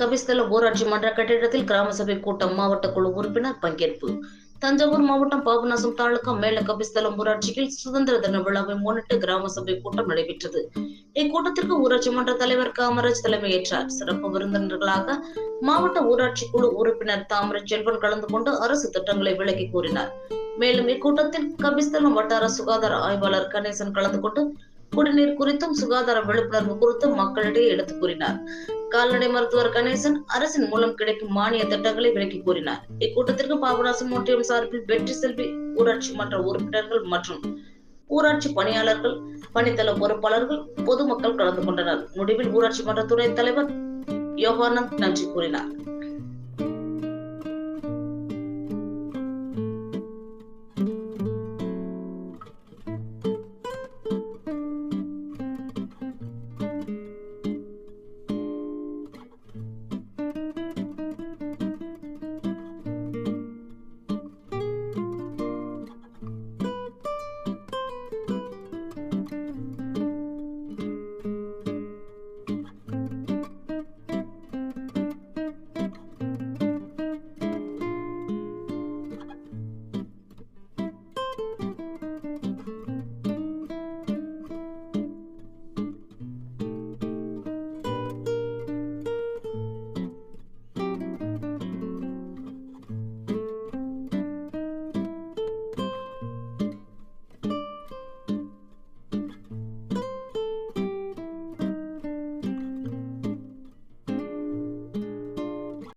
கபிஸ்தல ஊராட்சி மன்ற கட்டிடத்தில் கிராம சபை கூட்டம் மாவட்ட குழு உறுப்பினர் பங்கேற்பு. தஞ்சாவூர் மாவட்டம் பாபநாசம் தாலுகா மேல கபிஸ்தலம் ஊராட்சியில் சுதந்திர தின விழாவை முன்னிட்டு கிராம சபை கூட்டம் நடைபெற்றது. இக்கூட்டத்திற்கு ஊராட்சி மன்ற தலைவர் காமராஜ் தலைமையேற்றார். சிறப்பு விருந்தினர்களாக மாவட்ட ஊராட்சி குழு உறுப்பினர் தாமரை செல்வன் கலந்து கொண்டு அரசு திட்டங்களை விளக்கி கூறினார். மேலும் இக்கூட்டத்தில் கபிஸ்தலம் வட்டார சுகாதார ஆய்வாளர் கணேசன் கலந்து கொண்டு குடிநீர் குறித்தும் சுகாதார விழிப்புணர்வு குறித்தும் மக்களிடையே எடுத்து கூறினார். கால்நடை மருத்துவர் கணேசன் அரசின் மூலம் கிடைக்கும் மானிய திட்டங்களை விளக்கி கூறினார். இக்கூட்டத்திற்கு பாபநாசம் ஒன்றியம் சார்பில் வெற்றி செல்வி ஊராட்சி மன்ற உறுப்பினர்கள் மற்றும் ஊராட்சி பணியாளர்கள் பணித்தள பொறுப்பாளர்கள் பொதுமக்கள் கலந்து கொண்டனர். முடிவில் ஊராட்சி மன்ற துணைத் தலைவர் யோகானந்த் நன்றி கூறினார்.